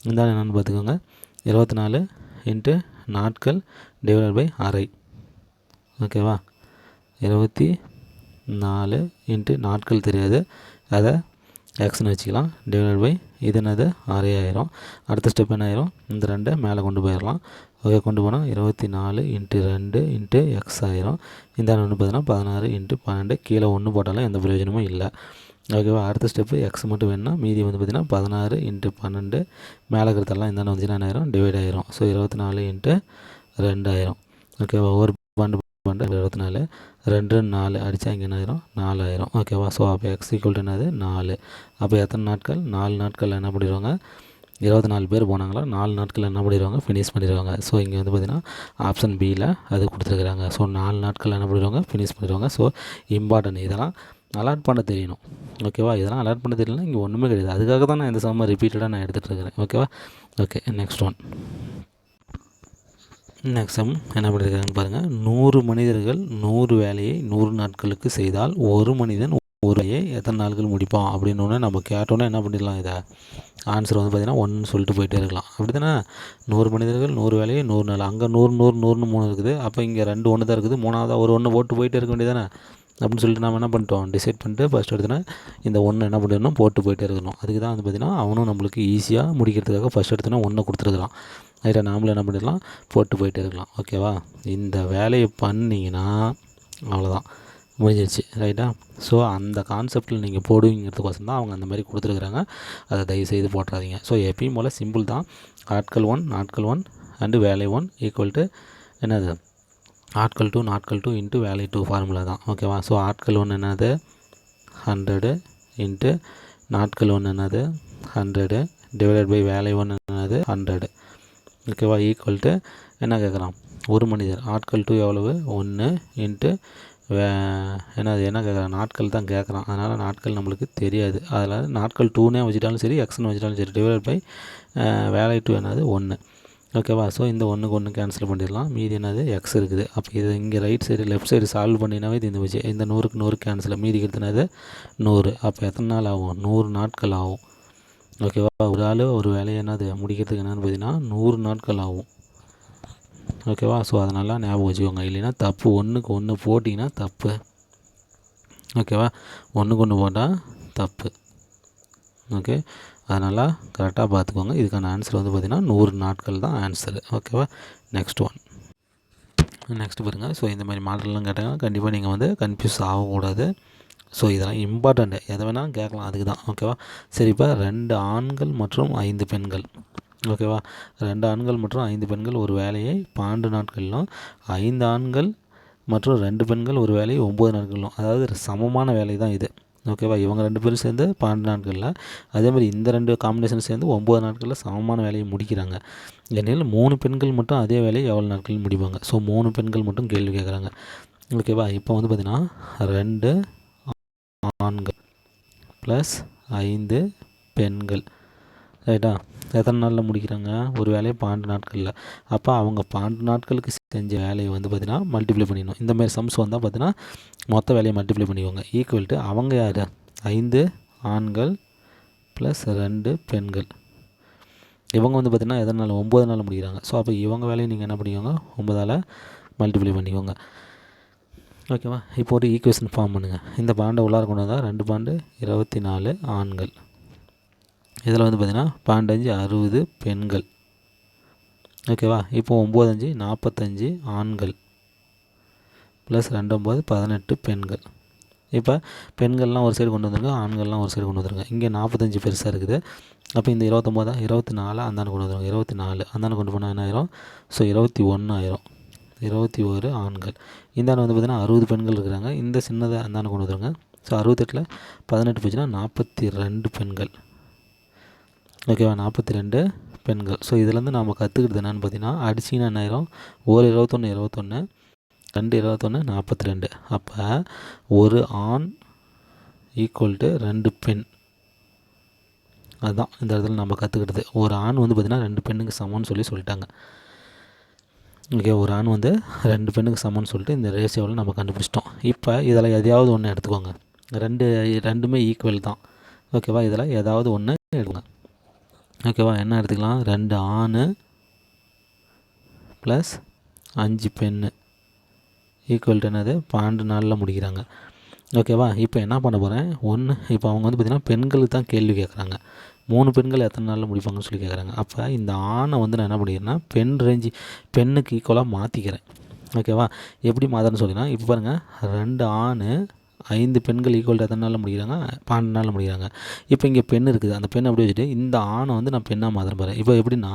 இந்த என்னென்னு பார்த்துக்கோங்க. இருபத்தி நாலு இன்ட்டு நாட்கள் டிவைடட் பை அரை. ஓகேவா இருபத்தி நாலு இன்ட்டு நாட்கள் தெரியாது. அதை எக்ஸ்னு வச்சுக்கலாம். டிவைட் பை இது என்னது? ஆறே ஆயிரும். அடுத்த ஸ்டெப் என்ன ஆயிரும்? இந்த ரெண்டை மேலே கொண்டு போயிடலாம் ஓகே கொண்டு போனால் இருபத்தி நாலு இன்ட்டு ரெண்டு இன்ட்டு எக்ஸ் ஆயிரும். இந்த ஒன்று பார்த்தீங்கன்னா பதினாறு இன்ட்டு பன்னெண்டு. கீழே ஒன்று போட்டாலும் எந்த பிரயோஜனமும் இல்லை. ஓகேவா அடுத்த ஸ்டெப்பு எக்ஸ் மட்டும் வேணும்னா மீதி வந்து பார்த்திங்கன்னா பதினாறு இன்ட்டு பன்னெண்டு. மேலே இருக்கிறதெல்லாம் இந்த வந்துச்சுன்னா என்ன ஆயிரும்? டிவைட் ஆயிரும். ஸோ இருபத்தி நாலு இன்ட்டு ரெண்டாயிரம் ஓகேவா ஒரு பண்டு இருபத்தி நாலு ரெண்டு நாலு அடித்தா இங்கே என்ன ஆயிரும் நாலாயிரம் ஓகேவா ஸோ அப்போ எக்ஸ் ஈக்குவல் என்னது? நாலு. அப்போ எத்தனை நாட்கள்? நாலு நாட்களில் என்ன பண்ணிடுவாங்க? இருபத்தி நாலு பேர் போனாங்களா? நாலு நாட்களில் என்ன பண்ணிடுவாங்க? ஃபினிஷ் பண்ணிடுவாங்க. ஸோ இங்கே வந்து பார்த்திங்கன்னா ஆப்ஷன் பியில் அது கொடுத்துருக்குறாங்க. ஸோ நாலு நாட்களில் என்ன பண்ணிடுவாங்க? ஃபினிஷ் பண்ணிடுவாங்க. ஸோ இம்பார்ட்டன்ட் இதெல்லாம் அலர்ட் பண்ண தெரியணும். ஓகேவா இதெல்லாம் அலர்ட் பண்ண தெரியலனா இங்கே ஒன்றுமே கிடையாது. அதுக்காக தான் நான் இந்த சம்மர் ரிப்பீட்டடாக நான் எடுத்துகிட்டு இருக்கிறேன். ஓகேவா okay next one next sum என்ன பண்ணியிருக்காங்கன்னு பாருங்கள் நூறு மனிதர்கள் நூறு வேலையை நூறு நாட்களுக்கு செய்தால் ஒரு மனிதன் ஒரு எத்தனை நாட்கள் முடிப்பான் அப்படின்னு நம்ம கேட்டோன்னே என்ன பண்ணிடலாம் இதை? ஆன்சர் வந்து பார்த்திங்கன்னா ஒன்று சொல்லிட்டு போயிட்டே இருக்கலாம். அப்படி தானே நூறு மனிதர்கள் நூறு வேலையை நூறு நாள். அங்கே நூறு நூறு நூறுன்னு மூணு இருக்குது. அப்போ இங்கே ரெண்டு ஒன்று தான் இருக்குது. மூணாவதாக ஒரு ஒன்று போட்டு போயிட்டே இருக்க வேண்டியதானே அப்படின்னு சொல்லிட்டு நம்ம என்ன பண்ணிட்டோம்? டிசைட் பண்ணிட்டு ஃபஸ்ட் எடுத்தோன்னா இந்த ஒன்று என்ன பண்ணிடணும்? போட்டு போயிட்டே இருக்கணும். அதுக்கு தான் வந்து பார்த்திங்கன்னா அவனும் நம்மளுக்கு ஈஸியாக முடிக்கிறதுக்காக ஃபஸ்ட் எடுத்தோன்னா ஒன்று கொடுத்துருக்கலாம் ரைட்டாக நாமளும் என்ன பண்ணிடலாம் போட்டு போயிட்டே இருக்கலாம். ஓகேவா இந்த வேலையை பண்ணிங்கன்னா அவ்வளோதான் முடிஞ்சிருச்சு. ரைட்டா ஸோ அந்த கான்செப்டில் நீங்கள் போடுவீங்கிறதுக்கோசம் தான் அவங்க அந்த மாதிரி கொடுத்துருக்குறாங்க. அதை தயவுசெய்து போட்டுறாதீங்க. ஸோ எப்பயும் போல் சிம்பிள் தான். ஆட்கள் ஒன் நாட்கள் ஒன் அண்டு வேலை ஒன் ஈக்குவல் டு என்னது? ஆட்கள் டூ நாட்கள் டூ இன்ட்டு வேலை டூ ஃபார்முலா தான். ஓகேவா ஸோ ஆட்கள் ஒன்று என்னது? ஹண்ட்ரடு இன்ட்டு நாட்கள் ஒன்று என்னது? ஹண்ட்ரடு டிவைடட் பை வேலை ஒன்று என்னது? ஹண்ட்ரடு ஓகேவா ஈக்குவல் டு என்ன கேட்குறான் ஒரு மனிதர். ஆட்கள் டூ எவ்வளவு? ஒன்று இன்ட்டு வே என்னது என்ன கேட்குறான் நாட்கள் தான் கேட்குறான் அதனால் நாட்கள் நம்மளுக்கு தெரியாது. அதனால் நாட்கள் டூனே வச்சுட்டாலும் சரி எக்ஸ்னு வச்சுட்டாலும் சரி டிவைட் பை வேலை டூ என்னது? ஒன்று ஓகேவா ஸோ இந்த ஒன்றுக்கு ஒன்று கேன்சல் பண்ணிடலாம். மீதி என்னது? எக்ஸ் இருக்குது. அப்போ இது இங்கே right side left side solve பண்ணினாவே இது இந்த வச்சு இந்த நூறுக்கு நூறு கேன்சல் மீதி எடுத்துனது நூறு. அப்போ எத்தனை நாள் ஆகும்? நூறு நாட்கள் ஆகும். ஓகேவா? ஒரு ஆள் ஒரு வேலையை என்னது முடிக்கிறதுக்கு என்னென்னு பார்த்தீங்கன்னா நூறு நாட்கள் ஆகும். ஓகேவா? ஸோ அதனால் ஞாபகம் வச்சுக்கோங்க. இல்லைன்னா தப்பு ஒன்றுக்கு ஒன்று போட்டிங்கன்னா தப்பு. ஓகேவா? ஒன்றுக்கு ஒன்று போட்டால் தப்பு. ஓகே? அதனால் கரெக்டாக பார்த்துக்கோங்க. இதுக்கான ஆன்சர் வந்து பார்த்திங்கன்னா நூறு நாட்கள் தான் ஆன்சரு ஓகேவா? நெக்ஸ்ட் ஒன் நெக்ஸ்ட் பாருங்கள் ஸோ இந்த மாதிரி மாடல்லாம் கேட்டாங்கன்னா கண்டிப்பாக நீங்கள் வந்து கன்ஃபியூஸ் ஆகக்கூடாது. ஸோ இதெல்லாம் இம்பார்ட்டண்ட்டு எதை வேணாலும் கேட்கலாம். அதுக்கு தான் ஓகேவா சரி இப்போ ரெண்டு ஆண்கள் மற்றும் ஐந்து பெண்கள். ஓகேவா ரெண்டு ஆண்கள் மற்றும் ஐந்து பெண்கள் ஒரு வேலையை பன்னெண்டு நாட்களிலும் ஐந்து ஆண்கள் மற்றும் ரெண்டு பெண்கள் ஒரு வேலையை ஒம்பது நாட்களிலும். அதாவது சமமான வேலை தான் இது ஓகேவா இவங்க ரெண்டு பேரும் சேர்ந்து பன்னெண்டு நாட்களில் அதே மாதிரி இந்த ரெண்டு காம்பினேஷன் சேர்ந்து ஒம்பது நாட்களில் சமமான வேலையை முடிக்கிறாங்க. எனில் மூணு பெண்கள் மட்டும் அதே வேலையை எவ்வளோ நாட்கள் முடிப்பாங்க? ஸோ மூணு பெண்கள் மட்டும் கேள்வி கேட்குறாங்க. ஓகேவா இப்போ வந்து பார்த்திங்கன்னா ரெண்டு ஆண்கள் ப்ளஸ் ஐந்து பெண்கள். ரைட்டா எத்தனை நாளில் முடிக்கிறாங்க? ஒரு வேலையை பன்னெண்டு நாட்களில். அப்போ அவங்க பன்னெண்டு நாட்களுக்கு செஞ்ச வேலையை வந்து பார்த்திங்கன்னா மல்டிப்ளை பண்ணிடணும். இந்த மாதிரி சம்ஸ் வந்தால் பார்த்தீங்கன்னா மொத்த வேலையை மல்டிப்ளை பண்ணிக்கோங்க. ஈக்குவல் டு அவங்க யார்? ஐந்து ஆண்கள் ப்ளஸ் ரெண்டு பெண்கள். இவங்க வந்து பார்த்திங்கன்னா எத்தனை நாள்? ஒம்பது நாள் முடிக்கிறாங்க. ஸோ அப்போ இவங்க வேலையை நீங்கள் என்ன பண்ணிக்கோங்க? ஒம்பதால் மல்டிப்ளை பண்ணிக்கோங்க. ஓகேவா? இப்போ ஒரு ஈக்குவேஷன் ஃபார்ம் பண்ணுங்கள் இந்த பாண்டை உள்ளார கொண்டு வந்தால் ரெண்டு பாண்டு இருபத்தி நாலு ஆண்கள். இதில் வந்து பார்த்திங்கன்னா பாண்டஞ்சு அறுபது பெண்கள். ஓகேவா? இப்போ ஒம்போதஞ்சு நாற்பத்தஞ்சு ஆண்கள். ப்ளஸ் ரெண்டு ஒம்பது பதினெட்டு பெண்கள். இப்போ பெண்கள்லாம் ஒரு சைடு கொண்டு வந்துருங்க ஆண்கள்லாம் ஒரு சைடு கொண்டு வந்துருங்க. இங்கே நாற்பத்தஞ்சு பெருசாக இருக்குது. அப்போ இந்த இருபத்தொம்போதா இருபத்தி நாலு அந்தாண்டு கொண்டு வந்துருங்க. இருபத்தி நாலு அந்தாண்டு கொண்டு போனால் என்ன ஆயிரும்? ஸோ இருபத்தி ஒன்று ஆயிரும். இருபத்தி ஒரு ஆண்கள். இந்தாண்டு வந்து பார்த்திங்கன்னா அறுபது பெண்கள் இருக்கிறாங்க. இந்த சின்னதை அந்தாண்டு கொண்டு வந்துருங்க. ஸோ அறுபத்தெட்டில் பதினெட்டு போச்சுன்னா நாற்பத்தி ரெண்டு பெண்கள். ஓகேவா நாற்பத்தி ரெண்டு பெண்கள். ஸோ இதுலேருந்து நம்ம கற்றுக்கிட்டது என்னென்னு பார்த்தீங்கன்னா அடிச்சிங்கன்னா என்ன ஆயிரும்? ஒரு இருபத்தொன்று இருபத்தொன்று ரெண்டு இருபத்தொன்று நாற்பத்தி ரெண்டு அப்போ ஒரு ஆண் ஈக்குவல் டு ரெண்டு பெண். அதுதான் இந்த இடத்துல நம்ம கற்றுக்கிட்டது ஒரு ஆண் வந்து பார்த்திங்கன்னா ரெண்டு பெண்ணுக்கு சமம்னு சொல்லி சொல்லிட்டாங்க. இங்கே ஒரு ஆண் வந்து ரெண்டு பெண்ணுக்கு சமம்னு சொல்லிட்டு இந்த ரேஷியோவில் நம்ம கண்டுபிடிச்சிட்டோம். இப்போ இதில் எதையாவது ஒன்று எடுத்துக்கோங்க. ரெண்டு ரெண்டுமே ஈக்குவல் தான். ஓகேவா? இதில் ஏதாவது ஒன்று எடுங்க. ஓகேவா? என்ன எடுத்துக்கலாம்? ரெண்டு ஆண் ப்ளஸ் அஞ்சு பெண்ணு. ஈக்குவல் டு என்னது? பன்னெண்டு நாளில் முடிக்கிறாங்க. ஓகேவா? இப்போ என்ன பண்ண போகிறேன் ஒன்று இப்போ அவங்க வந்து பார்த்திங்கன்னா பெண்களுக்கு தான் கேள்வி கேட்குறாங்க. மூணு பெண்கள் எத்தனை நாளில் முடிப்பாங்கன்னு சொல்லி கேட்குறாங்க அப்போ இந்த ஆணை வந்து நான் என்ன பண்ணிக்கிறேன்னா பெண் ரேஞ்சு பெண்ணுக்கு ஈக்குவலாக மாற்றிக்கிறேன் ஓகேவா எப்படி மாதம்னு சொல்லினா இப்போ பாருங்கள் ரெண்டு ஆண் ஐந்து பெண்கள் ஈக்குவல் எத்தனை நாளில் முடிக்கிறாங்க? பன்னெண்டு நாளில் முடிக்கிறாங்க. இப்போ இங்கே பெண் இருக்குது. அந்த பெண் அப்படி வச்சுட்டு இந்த ஆணை வந்து நான் பெண்ணாக மாத்திரம் பாரு. இப்போ எப்படின்னா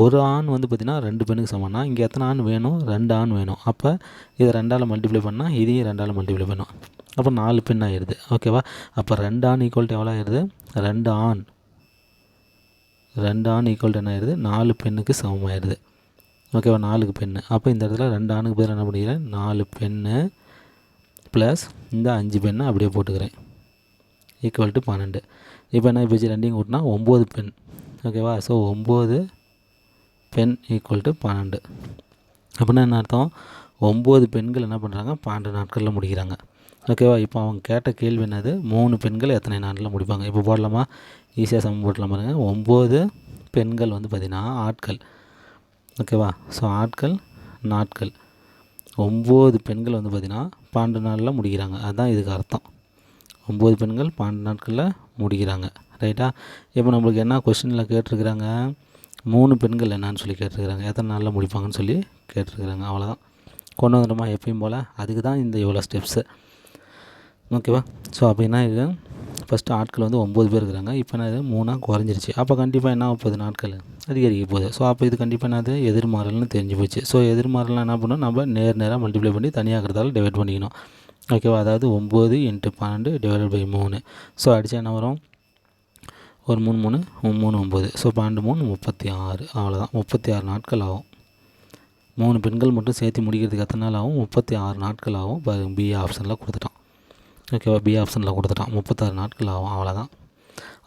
ஒரு ஆண் வந்து பார்த்திங்கன்னா ரெண்டு பெண்ணுக்கு சமம்னா இங்கே எத்தனை ஆண் வேணும்? ரெண்டு ஆண் வேணும். அப்போ இதை ரெண்டால் மல்டிப்ளை பண்ணால் இதையும் ரெண்டால் மல்டிப்ளை பண்ணும். அப்போ நாலு பெண் ஆயிடுது. ஓகேவா அப்போ ரெண்டு ஆண் ஈக்குவல்ட்டு எவ்வளோ ஆயிடுது? ரெண்டு ஆண். ரெண்டு ஆண் ஈக்குவல் என்ன ஆயிடுது? நாலு பெண்ணுக்கு சமமாயிடுது. ஓகேவா நாலுக்கு பெண்ணு. அப்போ இந்த இடத்துல ரெண்டு ஆணுக்கு பேர் என்ன பண்ணிக்கிறேன்? நாலு பெண்ணு ப்ளஸ் இந்த அஞ்சு பெண்ணை அப்படியே போட்டுக்கிறேன். ஈக்குவல் டு பன்னெண்டு. இப்போ என்ன இப்போ ரெண்டையும் கூட்டினா ஒம்பது பெண். ஓகேவா ஸோ ஒம்பது பெண் ஈக்குவல் டு பன்னெண்டு. அப்படின்னா என்ன அர்த்தம்? ஒம்பது பெண்கள் என்ன பண்ணுறாங்க பன்னெண்டு நாட்களில் முடிக்கிறாங்க. ஓகேவா? இப்போ அவங்க கேட்ட கேள்வி என்னது? மூணு பெண்கள் எத்தனை நாட்டில் முடிப்பாங்க? இப்போ போடலாமா? ஈஸியாக சமம் போடலாம் பாருங்கள் ஒம்பது பெண்கள் வந்து பார்த்திங்கன்னா ஆட்கள். ஓகேவா? ஸோ ஆட்கள் நாட்கள். ஒம்பது பெண்கள் வந்து பார்த்திங்கன்னா பன்னெண்டு நாளில் முடிக்கிறாங்க. அதுதான் இதுக்கு அர்த்தம். ஒம்பது பெண்கள் பன்னெண்டு நாட்களில் முடிக்கிறாங்க. ரைட்டா இப்போ நம்மளுக்கு என்ன கொஷினில் கேட்டிருக்கிறாங்க? மூணு பெண்கள் என்னான்னு சொல்லி கேட்டிருக்கிறாங்க. எத்தனை நாளில் முடிப்பாங்கன்னு சொல்லி கேட்டிருக்கிறாங்க. அவ்வளோதான் கொண்டு வந்துடுமா எப்பயும் போல்? அதுக்கு தான் இந்த இவ்வளோ ஸ்டெப்ஸு ஓகேவா ஸோ அப்போ என்ன இது ஃபஸ்ட்டு ஆட்கள் வந்து ஒம்பது பேர் இருக்கிறாங்க. இப்போ என்ன மூணாக குறைஞ்சிருச்சு. அப்போ கண்டிப்பாக என்ன போகுது? நாட்கள் அதிகரிக்க போகுது. ஸோ அப்போ இது கண்டிப்பாக என்னது? எதிர்மாறல்னு தெரிஞ்சு போச்சு. ஸோ எதிர்மாறலாம் என்ன பண்ணணும் நம்ம நேர் நேராக மல்டிப்ளை பண்ணி தனியாகிறதால டிவைட் பண்ணிக்கணும். ஓகேவா அதாவது ஒம்பது இன்ட்டு பன்னெண்டு டிவைட் பை மூணு. ஸோ அடித்தா என்ன வரும்? ஒரு மூணு மூணு மூணு ஒம்பது ஸோ பன்னெண்டு மூணு முப்பத்தி ஆறு அவ்வளோதான் முப்பத்தி ஆறு நாட்கள் ஆகும். மூணு பெண்கள் மட்டும் சேர்த்து முடிக்கிறதுக்கு எத்தனை நாள் ஆகும்? முப்பத்தி ஆறு நாட்கள் ஆகும். பி ஆப்ஷனில் கொடுத்துட்டோம். ஓகேவா பி ஆப்ஷனில் கொடுத்துட்டான். முப்பத்தாறு நாட்கள் ஆகும் அவ்வளோதான்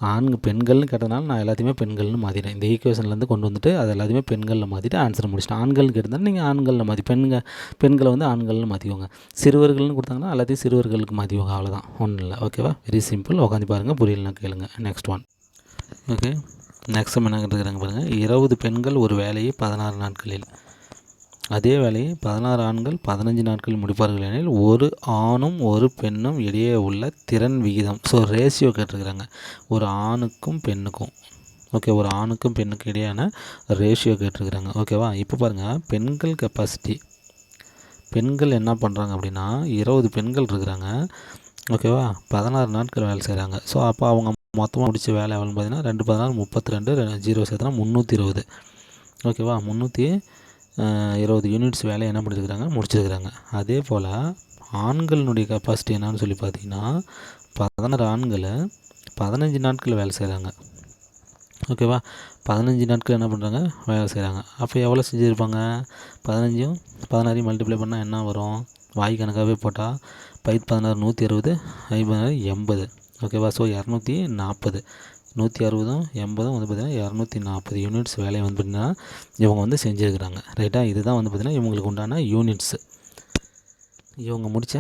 ஆண்கு பெண்கள்னு கேட்டதுனால நான் எல்லாத்தையுமே பெண்கள்னு மாற்றிட்டேன் இந்த ஈக்குவேஷன்லேருந்து கொண்டு வந்துட்டு அது எல்லாத்தையுமே பெண்களில் மாற்றிட்டு ஆன்சர் முடிச்சிட்டேன். ஆண்கள்னு கேட்டிருந்தால் நீங்கள் ஆண்களில் மாற்றி பெண்கள் பெண்களை வந்து ஆண்கள்னு மாற்றிக்கோங்க சிறுவர்கள்னு கொடுத்தாங்கன்னா எல்லாத்தையும் சிறுவர்களுக்கு மாற்றிக்கோங்க அவ்வளோதான் ஒன்றும் இல்லை ஓகேவா வெரி சிம்பிள் உட்காந்து பாருங்கள் புரியலனா கேளுங்க. நெக்ஸ்ட் ஒன் ஓகே நெக்ஸ்ட் என்ன கேட்டுக்கிறாங்க பாருங்கள் இருபது பெண்கள் ஒரு வேலையை பதினாறு நாட்களில். அதே வேலையை பதினாறு ஆண்கள் பதினஞ்சு நாட்கள் முடிப்பார்கள் எனில் ஒரு ஆணும் ஒரு பெண்ணும் இடையே உள்ள திறன் விகிதம். ஸோ ரேஷியோ கேட்டிருக்கிறாங்க. ஒரு ஆணுக்கும் பெண்ணுக்கும். ஓகே ஒரு ஆணுக்கும் பெண்ணுக்கும் இடையான ரேஷியோ கேட்டிருக்கிறாங்க. ஓகேவா இப்போ பாருங்கள் பெண்கள் கெப்பாசிட்டி பெண்கள் என்ன பண்ணுறாங்க அப்படின்னா இருபது பெண்கள் இருக்கிறாங்க. ஓகேவா பதினாறு நாட்கள் வேலை செய்கிறாங்க ஸோ அப்போ அவங்க மொத்தமாக முடித்த வேலை எவ்வளோன்னு பார்த்தீங்கன்னா ரெண்டு பதினாறு முப்பத்தி ரெண்டு ஜீரோ சேர்த்துனா முந்நூற்றி இருபது. ஓகேவா முந்நூற்றி இருபது யூனிட்ஸ் வேலையை என்ன பண்ணியிருக்கிறாங்க முடிச்சிருக்கிறாங்க. அதே போல் ஆண்களினுடைய கெப்பாசிட்டி என்னன்னு சொல்லி பார்த்தீங்கன்னா பதினாறு ஆண்களை பதினஞ்சு நாட்கள் வேலை செய்கிறாங்க ஓகேவா பதினஞ்சு நாட்கள் என்ன பண்ணுறாங்க வேலை செய்கிறாங்க அப்போ எவ்வளோ செஞ்சுருப்பாங்க? பதினஞ்சும் பதினாறையும் மல்டிப்ளை பண்ணால் என்ன வரும்? வாய் கணக்காகவே போட்டால் பை பதினாறு நூற்றி அறுபது ஐ பதினாறு எண்பது ஓகேவா ஸோ இரநூத்தி நாற்பது. நூற்றி அறுபதும் எண்பதும் வந்து பார்த்திங்கன்னா இரநூத்தி நாற்பது யூனிட்ஸ் வேலையை வந்து பார்த்திங்கன்னா இவங்க வந்து செஞ்சுருக்கிறாங்க. ரைட்டாக இதுதான் வந்து பார்த்திங்கன்னா இவங்களுக்கு உண்டான யூனிட்ஸு இவங்க முடித்த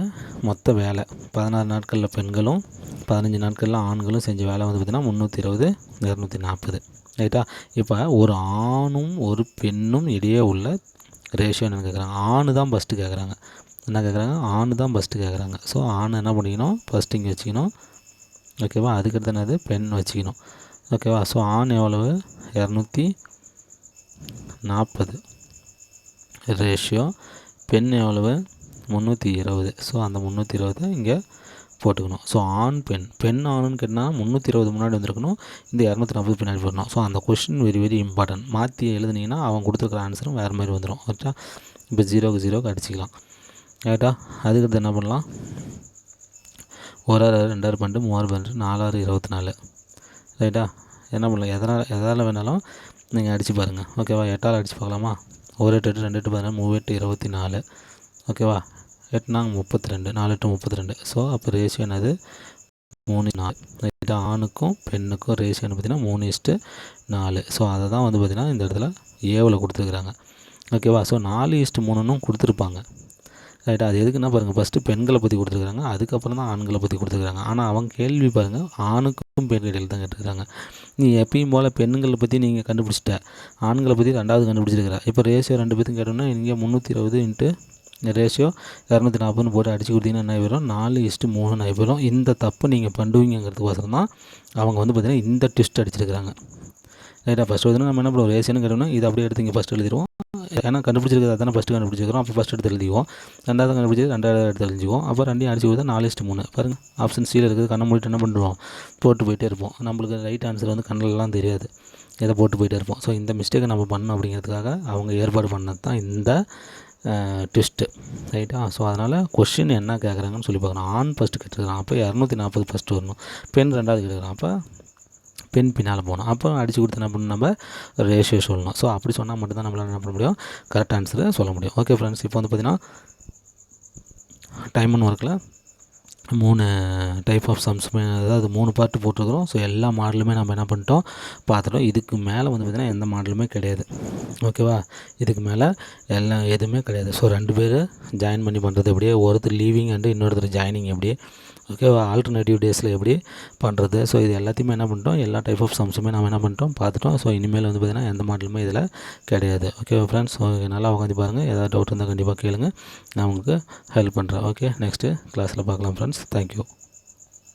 மொத்த வேலை பதினாறு நாட்களில் பெண்களும் பதினஞ்சு நாட்களில் ஆண்களும் செஞ்ச வேலை வந்து பார்த்திங்கன்னா முந்நூற்றி இருபது இரநூத்தி நாற்பது ரைட்டா இப்போ ஒரு ஆணும் ஒரு பெண்ணும் இடையே உள்ள ரேஷியோ என்ன கேட்குறாங்க ஆணு தான் ஃபஸ்ட்டு கேட்குறாங்க என்ன கேட்குறாங்க ஆணு தான் ஃபஸ்ட்டு கேட்குறாங்க ஸோ ஆண் என்ன பண்ணிக்கணும்? ஃபஸ்ட்டு இங்கே வச்சுக்கணும். ஓகேவா? அதுக்கடுத்து என்னது? பெண் வச்சுக்கணும். ஓகேவா? ஸோ ஆண் எவ்வளவு? இரநூத்தி நாற்பது. ரேஷியோ பெண் எவ்வளவு? முந்நூற்றி இருபது. ஸோ அந்த முந்நூற்றி இருபது இங்கே போட்டுக்கணும். ஸோ ஆண் பெண். பெண் ஆணுன்னு கேட்டால் முந்நூற்றி இருபது முன்னாடி வந்திருக்கணும். இந்த இரநூத்தி நாற்பது பின்னாடி போடணும். ஸோ அந்த கொஷின் வெரி வெரி இம்பார்ட்டன்ட் மாற்றி எழுதுனீங்கன்னா அவன் கொடுத்துருக்குற ஆன்சரும் வேறு மாதிரி வந்துடும் கரெக்டாக இப்போ ஜீரோக்கு ஜீரோக்கு அடிச்சிக்கலாம். கேட்டால் அதுக்கடுத்து என்ன பண்ணலாம்? ஒரு ஆறு ரெண்டாறு பன்னெண்டு மூவாறு பன்னெண்டு நாலாறு இருபத்தி நாலு ரைட்டா? என்ன பண்ணலாம்? எதனால் எதால் வேணாலும் நீங்கள் அடித்து பாருங்கள் ஓகேவா? எட்டால் அடித்து பார்க்கலாமா? ஒரு எட்டு எட்டு ரெண்டு எட்டு பதினாறு மூணு எட்டு இருபத்தி நாலு ஓகேவா? எட்டுனாங்க முப்பத்தி ரெண்டு நாலு எட்டு முப்பத்தி ரெண்டு ஸோ அப்போ ரேஷியோ என்னது? மூணு நாலு. ரைட்டா? ஆணுக்கும் பெண்ணுக்கும் ரேஷியோன்னு பார்த்தீங்கன்னா மூணு இஸ்ட்டு நாலு. ஸோ அதை தான் வந்து பார்த்திங்கன்னா இந்த இடத்துல ஏவில் கொடுத்துருக்குறாங்க. ஓகேவா? ஸோ நாலு இஸ்ட்டு மூணுன்னு கொடுத்துருப்பாங்க. ரைட்டா அது எதுக்குன்னா பாருங்கள் ஃபஸ்ட்டு பெண்களை பற்றி கொடுத்துருக்காங்க அதுக்கப்புறம் தான் ஆண்களை பற்றி கொடுத்துருக்காங்க ஆனால் அவங்க கேள்வி பாருங்கள் ஆணுக்கும் பெண் இடையில் தான் கேட்டுருக்காங்க நீ எப்பயும் போல் பெண்களை பற்றி நீங்கள் கண்டுபிடிச்சிட்ட. ஆண்களை பற்றி ரெண்டாவது கண்டுபிடிச்சிருக்கிற. இப்போ ரேஷியோ ரெண்டு பேர்த்தும் கேட்டோம்னா இங்கே முந்நூற்றி இருபது இன்ட்டு ரேஷியோ இரநூத்தி நாற்பதுன்னு போட்டு அடிச்சு கொடுத்தீங்கன்னா என்ன ஆயிரும் நாலு இஸ்ட்டு மூணு ஆயிரும் இந்த தப்பு நீங்கள் பண்ணுவீங்கிறதுக்கோசரம் தான் அவங்க வந்து பார்த்திங்கன்னா இந்த டெஸ்ட் அடிச்சிருக்கிறாங்க. ரைட்டாக ஃபஸ்ட் வந்து நம்ம என்ன பண்ணுவோம் ரேஷன் கேட்டோம்னா இது அப்படியே எடுத்து இங்கே ஃபஸ்ட் எழுதிடுவோம். ஏன்னா கண்டுபிடிச்சிருக்கிறது தானே ஃபஸ்ட்டு கண்டுபிடிச்சிருக்கிறோம். அப்போ ஃபஸ்ட் எடுத்து எழுதிவோம் ரெண்டாவது கண்டுபிடிச்சது ரெண்டாவது எடுத்து எழுதிவோம் அப்போ ரெண்டையும் அடிச்சு கொடுத்தா நாலு இஸ்ட்டு மூணு. பாருங்கள் ஆப்ஷன் சீல் இருக்குது கண்ணை மூடிட்டு என்ன பண்ணுவோம் போட்டு போயிட்டே இருப்போம். நம்மளுக்கு ரைட் ஆன்சர் வந்து கண்ணிலலாம் தெரியாது. இதை போட்டு போயிட்டே இருப்போம். ஸோ இந்த மிஸ்டேக்கை நம்ம பண்ணோம் அப்படிங்கிறதுக்காக அவங்க ஏற்பாடு பண்ணது தான் இந்த ட்விஸ்ட்டு ரைட்டா ஸோ அதனால் கொஷின் என்ன கேட்குறாங்கன்னு சொல்லி பார்க்குறோம் ஆண் ஃபஸ்ட்டு கேட்டுருக்கான் அப்போ இரநூத்தி நாற்பது ஃபஸ்ட்டு வரணும். பெண் ரெண்டாவது கேட்குறான் அப்போ பெண் பின்னால் போகணும். அப்போ அடித்து கொடுத்து என்ன பண்ணணும் நம்ம ரேஷியோ சொல்லணும். ஸோ அப்படி சொன்னால் மட்டும்தான் நம்மளால் என்ன பண்ண முடியும்? கரெக்ட் ஆன்சரை சொல்ல முடியும். ஓகே ஃப்ரெண்ட்ஸ் இப்போ வந்து பார்த்திங்கன்னா டைம் அண்ட் ஒர்க்கில் மூணு டைப் ஆஃப் சம்ஸுமே அதாவது மூணு பார்ட்டு போட்டிருக்கிறோம். ஸோ எல்லா மாடலுமே நம்ம என்ன பண்ணிட்டோம்? பார்த்துட்டோம். இதுக்கு மேலே வந்து பார்த்திங்கன்னா எந்த மாடலுமே கிடையாது. ஓகேவா இதுக்கு மேலே எல்லாம் எதுவுமே கிடையாது. ஸோ ரெண்டு பேர் ஜாயின் பண்ணி பண்ணுறது எப்படியே? ஒருத்தர் லீவிங் அண்டு இன்னொருத்தர் ஜாயினிங் எப்படியே? ஓகேவா ஆல்டர்னேட்டிவ் டேஸில் எப்படி பண்ணுறது ஸோ இது எல்லாத்தையுமே என்ன பண்ணிட்டோம்? எல்லா டைப் ஆஃப் சம்ஸுமே நம்ம என்ன பண்ணிட்டோம்? பார்த்துட்டோம். ஸோ இனிமேல் வந்து பார்த்திங்கன்னா எந்த மாடலுமே இதில் கிடையாது. ஓகே ஃப்ரெண்ட்ஸ் நல்லா உட்காந்து பாருங்கள் ஏதாவது டவுட் இருந்தால் கண்டிப்பாக கேளுங்கள் நான் உங்களுக்கு ஹெல்ப் பண்ணுறேன் ஓகே நெக்ஸ்ட்டு கிளாஸில் பார்க்கலாம் ஃப்ரெண்ட்ஸ் தேங்க்யூ